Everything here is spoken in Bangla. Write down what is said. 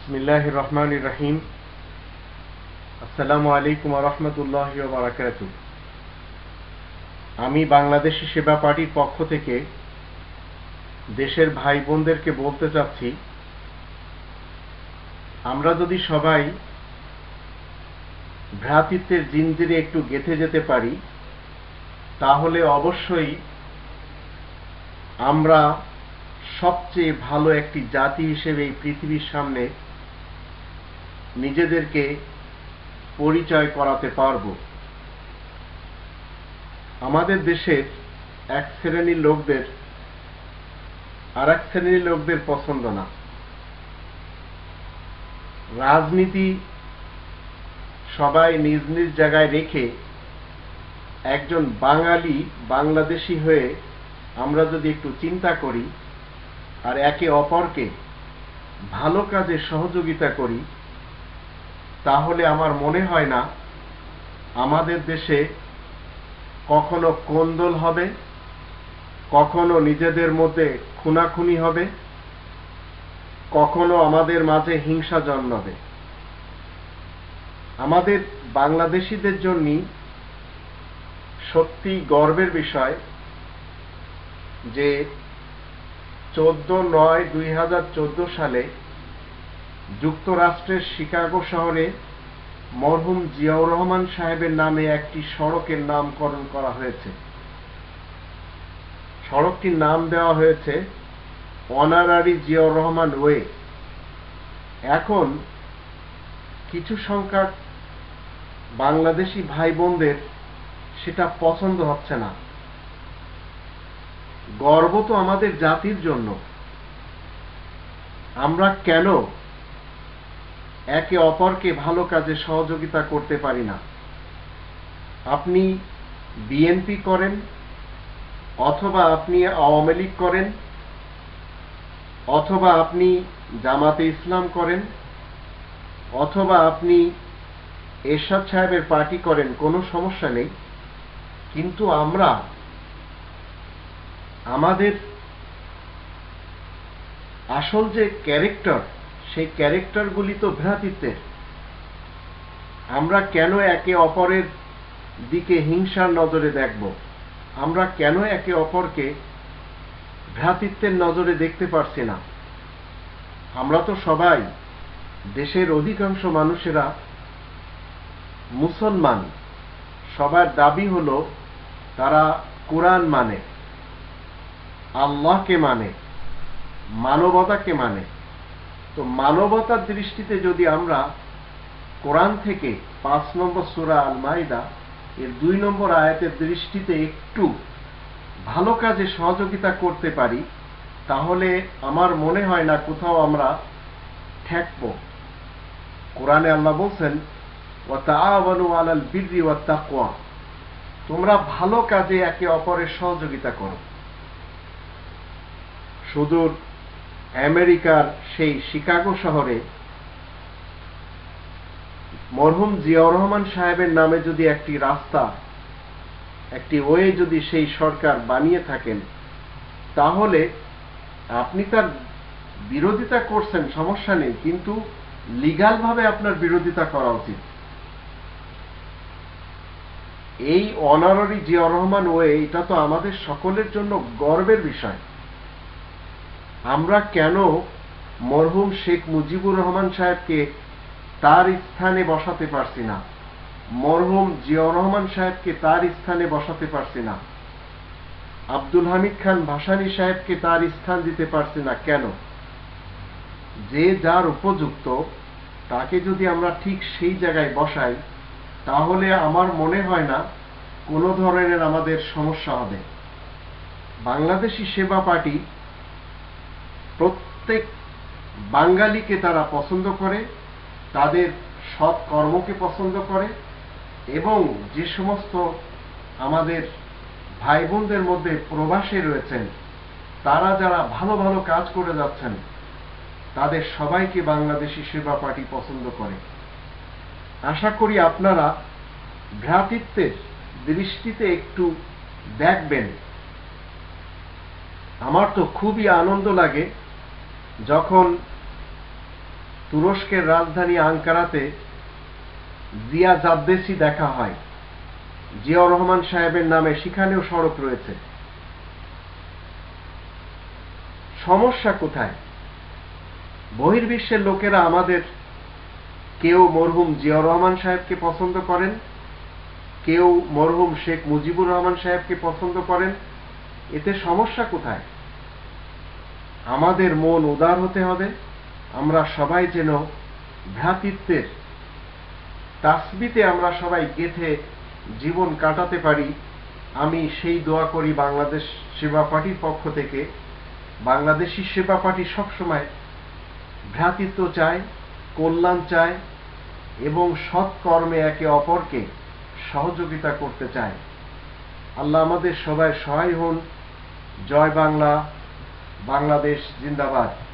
বিসমিল্লাহ রহমান রহিম আসসালামু আলাইকুম রহমতুল্লাহ বারাকাত আমি বাংলাদেশি সেবা পার্টির পক্ষ থেকে দেশের ভাই বোনদেরকে বলতে চাচ্ছি, আমরা যদি সবাই ভ্রাতৃত্বের জিঞ্জিরে একটু গেথে যেতে পারি, তাহলে অবশ্যই আমরা সবচেয়ে ভালো একটি জাতি হিসেবে এই পৃথিবীর সামনে নিজেদেরকে পরিচয় করাতে পারব। আমাদের দেশের এক শ্রেণির লোকদের আর এক শ্রেণির লোকদের পছন্দ না। রাজনীতি সবাই নিজ নিজ জায়গায় রেখে একজন বাঙালি, বাংলাদেশি হয়ে আমরা যদি একটু চিন্তা করি আর একে অপরকে ভালো কাজে সহযোগিতা করি তাহলে আমার মনে হয় না আমাদের দেশে কখনো কোন্দল হবে, কখনো নিজেদের মধ্যে খুনাখুনি হবে, কখনো আমাদের মাঝে হিংসা জন্মাবে। আমাদের বাংলাদেশিদের জন্য সত্যি গর্বের বিষয় যে চোদ্দ নয় দুই সালে যুক্তরাষ্ট্রের শিকাগো শহরে মরহুম জিয়াউর রহমান সাহেবের নামে একটি সড়কের নামকরণ করা হয়েছে। সড়কটির নাম দেওয়া হয়েছে অনারারি জিয়াউর রহমান ওয়ে। এখন কিছু সংখ্যক বাংলাদেশি ভাই বোনদের সেটা পছন্দ হচ্ছে না। গর্ব তো আমাদের জাতির জন্য। আমরা কেন একে অপরকে ভালো কাজে সহযোগিতা করতে পারি না। আপনি বিএনপি করেন অথবা আপনি আওয়ামী লীগ করেন অথবা আপনি জামাতে ইসলাম করেন অথবা আপনি এরশাদ সাহেবের পার্টি করেন, কোনো সমস্যা নেই। কিন্তু আমরা আমাদের আসল যে ক্যারেক্টার সেই ক্যারেক্টারগুলি তো ভ্রাতৃত্বের। আমরা কেন একে অপরের দিকে হিংসার নজরে দেখব? আমরা কেন একে অপরকে ভ্রাতৃত্বের নজরে দেখতে পারছি না? আমরা তো সবাই দেশের অধিকাংশ মানুষেরা মুসলমান। সবার দাবি হলো, তারা কোরআন মানে আল্লাহকে মানে মানবতাকে মানে। তো মানবতার দৃষ্টিতে যদি আমরা কোরআন থেকে পাঁচ নম্বর সুরা আল মাইদা এর দুই নম্বর আয়াতের দৃষ্টিতে একটু ভালো কাজে সহযোগিতা করতে পারি, তাহলে আমার মনে হয় না কোথাও আমরা ঠেকব। কোরআনে আল্লাহ বলছেন ও তাআওয়ানু আলাল বিররি ওয়াত তাকওয়া তোমরা ভালো কাজে একে অপরের সহযোগিতা করো। সুদূর আমেরিকার সেই শিকাগো শহরে মরহুম জিয়াউর রহমান সাহেবের নামে যদি একটি রাস্তা, একটি ওয়ে যদি সেই সরকার বানিয়ে থাকেন, তাহলে আপনি তার বিরোধিতা করছেন, সমস্যা নেই, কিন্তু লিগাল ভাবে আপনার বিরোধিতা করা উচিত। এই অনারারি জিয়াউর রহমান ওয়ে, এটা তো আমাদের সকলের জন্য গর্বের বিষয়। আমরা কেন মরহুম শেখ মুজিবুর রহমান সাহেবকে তার স্থানে বসাতে পারছি না? মরহুম জিয়াউর রহমান সাহেবকে তার স্থানে বসাতে পারছি না? আব্দুল হামিদ খান ভাসানী সাহেবকে তার স্থান দিতে পারছি না কেন? যে যার উপযুক্ত, তাকে যদি আমরা ঠিক সেই জায়গায় বসাই, তাহলে আমার মনে হয় না কোনো ধরনের আমাদের সমস্যা হবে। বাংলাদেশি সেবা পার্টি প্রত্যেক বাঙালিকে তারা পছন্দ করে, তাদের সৎ কর্মকে পছন্দ করে এবং যে সমস্ত আমাদের ভাই বোনদের মধ্যে প্রবাসে রয়েছেন, তারা যারা ভালো ভালো কাজ করে যাচ্ছেন, তাদের সবাইকে বাংলাদেশি সেবা পার্টি পছন্দ করে। আশা করি আপনারা ভ্রাতৃত্বের দৃষ্টিতে একটু দেখবেন। আমার তো খুবই আনন্দ লাগে যখন তুরস্কের রাজধানী আঙ্কারাতে জিয়া জাদ্দেসি দেখা হয়, জিয়াউর রহমান সাহেবের নামে সেখানেও সড়ক রয়েছে। সমস্যা কোথায়? বহির্বিশ্বের লোকেরা আমাদের কেউ মরহুম জিয়াউর রহমান সাহেবকে পছন্দ করেন? কেউ মরহুম শেখ মুজিবুর রহমান সাহেবকে পছন্দ করেন? এতে সমস্যা কোথায়? আমাদের মন উদার হতে হবে। আমরা সবাই যেন ভ্রাতৃত্বের তাসবিতে আমরা সবাই গেথে জীবন কাটাতে পারি, আমি সেই দোয়া করি বাংলাদেশ সেবা পার্টির পক্ষ থেকে। বাংলাদেশি সেবা পার্টি সবসময় ভ্রাতৃত্ব চায়, কল্যাণ চায় এবং সৎ কর্মে একে অপরকে সহযোগিতা করতে চায়। আল্লাহ আমাদের সবাই সহায় হন। জয় বাংলা। বাংলাদেশ জিন্দাবাদ।